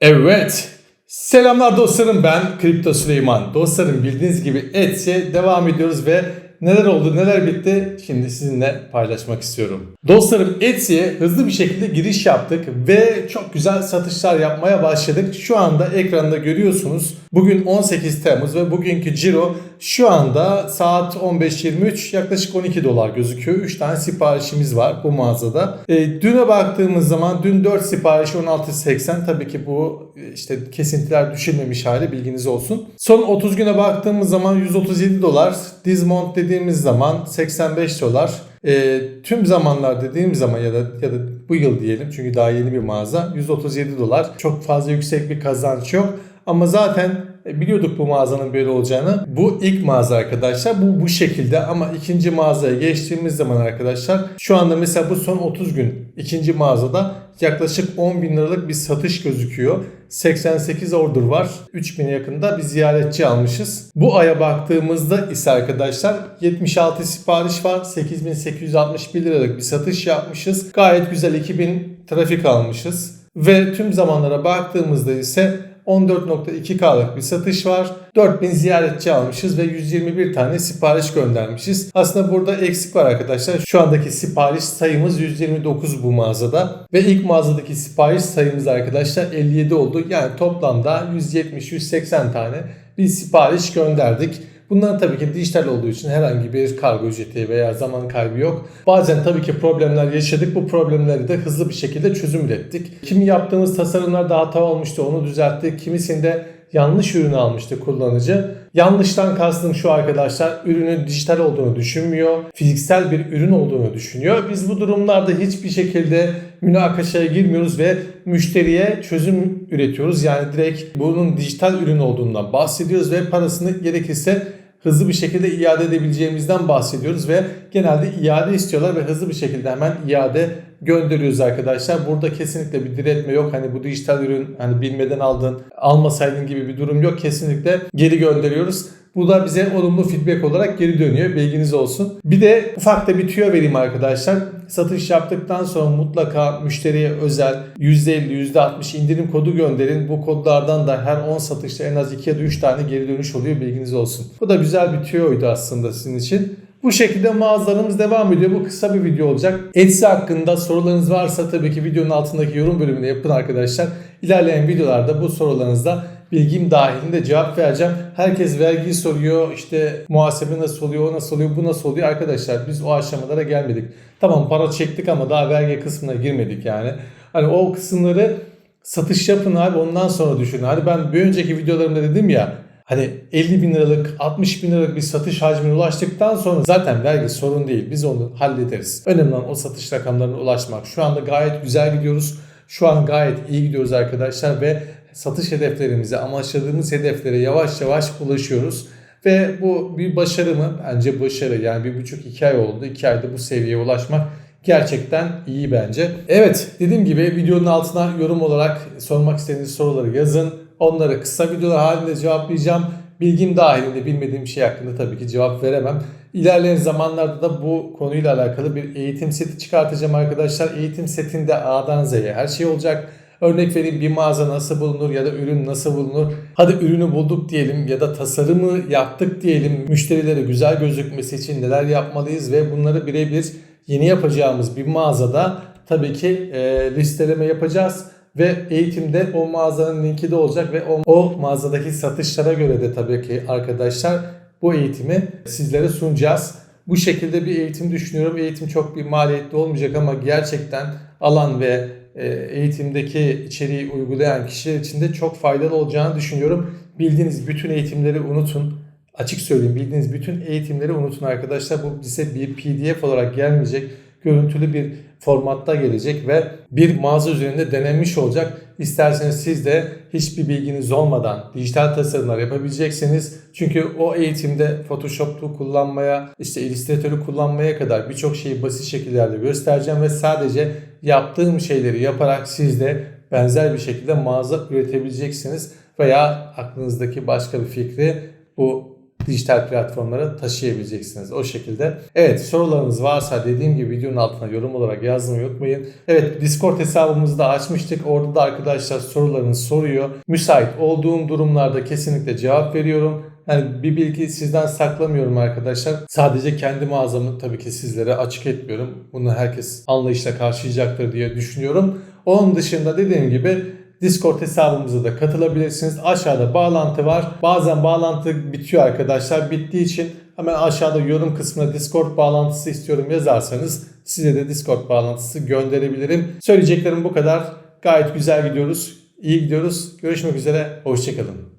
Evet. Selamlar dostlarım ben Kripto Süleyman. Dostlarım bildiğiniz gibi Etsy'e devam ediyoruz ve neler oldu neler bitti şimdi sizinle paylaşmak istiyorum. Dostlarım Etsy'e hızlı bir şekilde giriş yaptık ve çok güzel satışlar yapmaya başladık. Şu anda ekranda görüyorsunuz. Bugün 18 Temmuz ve bugünkü ciro şu anda saat 15.23 yaklaşık 12 dolar gözüküyor. 3 tane siparişimiz var bu mağazada. E, düne baktığımız zaman dün 4 sipariş 16.80 tabii ki bu e, işte kesintiler düşülmemiş hali bilginiz olsun. Son 30 güne baktığımız zaman 137 dolar. Dismount dediğimiz zaman 85 dolar. E, tüm zamanlar dediğim zaman ya da ya da bu yıl diyelim çünkü daha yeni bir mağaza 137 dolar. Çok fazla yüksek bir kazanç yok. Ama zaten e, biliyorduk bu mağazanın böyle olacağını. Bu ilk mağaza arkadaşlar. Bu bu şekilde ama ikinci mağazaya geçtiğimiz zaman arkadaşlar şu anda mesela bu son 30 gün ikinci mağazada yaklaşık 10 bin liralık bir satış gözüküyor. 88 order var. 3000'e yakında bir ziyaretçi almışız. Bu aya baktığımızda ise arkadaşlar 76 sipariş var. 8861 liralık bir satış yapmışız. Gayet güzel 2000 trafik almışız. Ve tüm zamanlara baktığımızda ise 14.2K'lık bir satış var. 4000 ziyaretçi almışız ve 121 tane sipariş göndermişiz. Aslında burada eksik var arkadaşlar. Şu andaki sipariş sayımız 129 bu mağazada. Ve ilk mağazadaki sipariş sayımız arkadaşlar 57 oldu. Yani toplamda 170-180 tane bir sipariş gönderdik. Bunlar tabii ki dijital olduğu için herhangi bir kargo ücreti veya zaman kaybı yok. Bazen tabii ki problemler yaşadık. Bu problemleri de hızlı bir şekilde çözüm ürettik. Kimi yaptığımız tasarımlarda hata olmuştu onu düzelttik. Kimisinde yanlış ürünü almıştı kullanıcı. Yanlıştan kastım şu arkadaşlar ürünün dijital olduğunu düşünmüyor. Fiziksel bir ürün olduğunu düşünüyor. Biz bu durumlarda hiçbir şekilde münakaşaya girmiyoruz ve müşteriye çözüm üretiyoruz. Yani direkt bunun dijital ürün olduğundan bahsediyoruz ve parasını gerekirse hızlı bir şekilde iade edebileceğimizden bahsediyoruz ve genelde iade istiyorlar ve hızlı bir şekilde hemen iade gönderiyoruz arkadaşlar. Burada kesinlikle bir diretme yok. Hani bu dijital ürün hani bilmeden aldın, almasaydın gibi bir durum yok. Kesinlikle geri gönderiyoruz. Bu da bize olumlu feedback olarak geri dönüyor. Bilginiz olsun. Bir de ufak da bir tüyo vereyim arkadaşlar. Satış yaptıktan sonra mutlaka müşteriye özel %50, %60 indirim kodu gönderin. Bu kodlardan da her 10 satışta en az 2 ya da 3 tane geri dönüş oluyor. Bilginiz olsun. Bu da güzel bir tüyoydu aslında sizin için. Bu şekilde mağazalarımız devam ediyor. Bu kısa bir video olacak. Etsy hakkında sorularınız varsa tabii ki videonun altındaki yorum bölümüne yapın arkadaşlar. İlerleyen videolarda bu sorularınızda bilgim dahilinde cevap vereceğim. Herkes vergi soruyor, işte muhasebe nasıl oluyor, o nasıl oluyor, bu nasıl oluyor. Arkadaşlar biz o aşamalara gelmedik. Tamam para çektik ama daha vergi kısmına girmedik yani. Hani o kısımları satış yapın abi ondan sonra düşünün. Hani ben bir önceki videolarımda dedim ya Hani 50 bin liralık 60 bin liralık bir satış hacmine ulaştıktan sonra zaten vergi sorun değil. Biz onu hallederiz. Önemli olan o satış rakamlarına ulaşmak. Şu anda gayet güzel gidiyoruz. Şu an gayet iyi gidiyoruz arkadaşlar ve satış hedeflerimize, amaçladığımız hedeflere yavaş yavaş ulaşıyoruz. Ve bu bir başarı mı? Bence başarı. Yani bir buçuk iki ay oldu. İki ayda bu seviyeye ulaşmak gerçekten iyi bence. Evet dediğim gibi videonun altına yorum olarak sormak istediğiniz soruları yazın. Onları kısa videolar halinde cevaplayacağım. Bilgim dahilinde bilmediğim şey hakkında tabii ki cevap veremem. İlerleyen zamanlarda da bu konuyla alakalı bir eğitim seti çıkartacağım arkadaşlar. Eğitim setinde A'dan Z'ye her şey olacak. Örnek vereyim bir mağaza nasıl bulunur ya da ürün nasıl bulunur. Hadi ürünü bulduk diyelim ya da tasarımı yaptık diyelim. Müşterilere güzel gözükmesi için neler yapmalıyız ve bunları birebir yeni yapacağımız bir mağazada tabii ki e, listeleme yapacağız ve eğitimde o mağazanın linki de olacak ve o, o mağazadaki satışlara göre de tabii ki arkadaşlar bu eğitimi sizlere sunacağız. Bu şekilde bir eğitim düşünüyorum. Eğitim çok bir maliyetli olmayacak ama gerçekten alan ve eğitimdeki içeriği uygulayan kişiler için de çok faydalı olacağını düşünüyorum. Bildiğiniz bütün eğitimleri unutun. Açık söyleyeyim bildiğiniz bütün eğitimleri unutun arkadaşlar. Bu bize bir pdf olarak gelmeyecek. Görüntülü bir formatta gelecek ve bir mağaza üzerinde denenmiş olacak. İsterseniz siz de hiçbir bilginiz olmadan dijital tasarımlar yapabileceksiniz. Çünkü o eğitimde Photoshop'u kullanmaya, işte Illustrator'u kullanmaya kadar birçok şeyi basit şekillerde göstereceğim ve sadece yaptığım şeyleri yaparak siz de benzer bir şekilde mağaza üretebileceksiniz veya aklınızdaki başka bir fikri bu dijital platformlara taşıyabileceksiniz o şekilde. Evet sorularınız varsa dediğim gibi videonun altına yorum olarak yazmayı unutmayın. Evet Discord hesabımızı da açmıştık. Orada da arkadaşlar sorularını soruyor. Müsait olduğum durumlarda kesinlikle cevap veriyorum. Yani bir bilgi sizden saklamıyorum arkadaşlar. Sadece kendi mağazamı tabii ki sizlere açık etmiyorum. Bunu herkes anlayışla karşılayacaktır diye düşünüyorum. Onun dışında dediğim gibi Discord hesabımıza da katılabilirsiniz. Aşağıda bağlantı var. Bazen bağlantı bitiyor arkadaşlar. Bittiği için hemen aşağıda yorum kısmına Discord bağlantısı istiyorum yazarsanız size de Discord bağlantısı gönderebilirim. Söyleyeceklerim bu kadar. Gayet güzel gidiyoruz. İyi gidiyoruz. Görüşmek üzere. Hoşçakalın.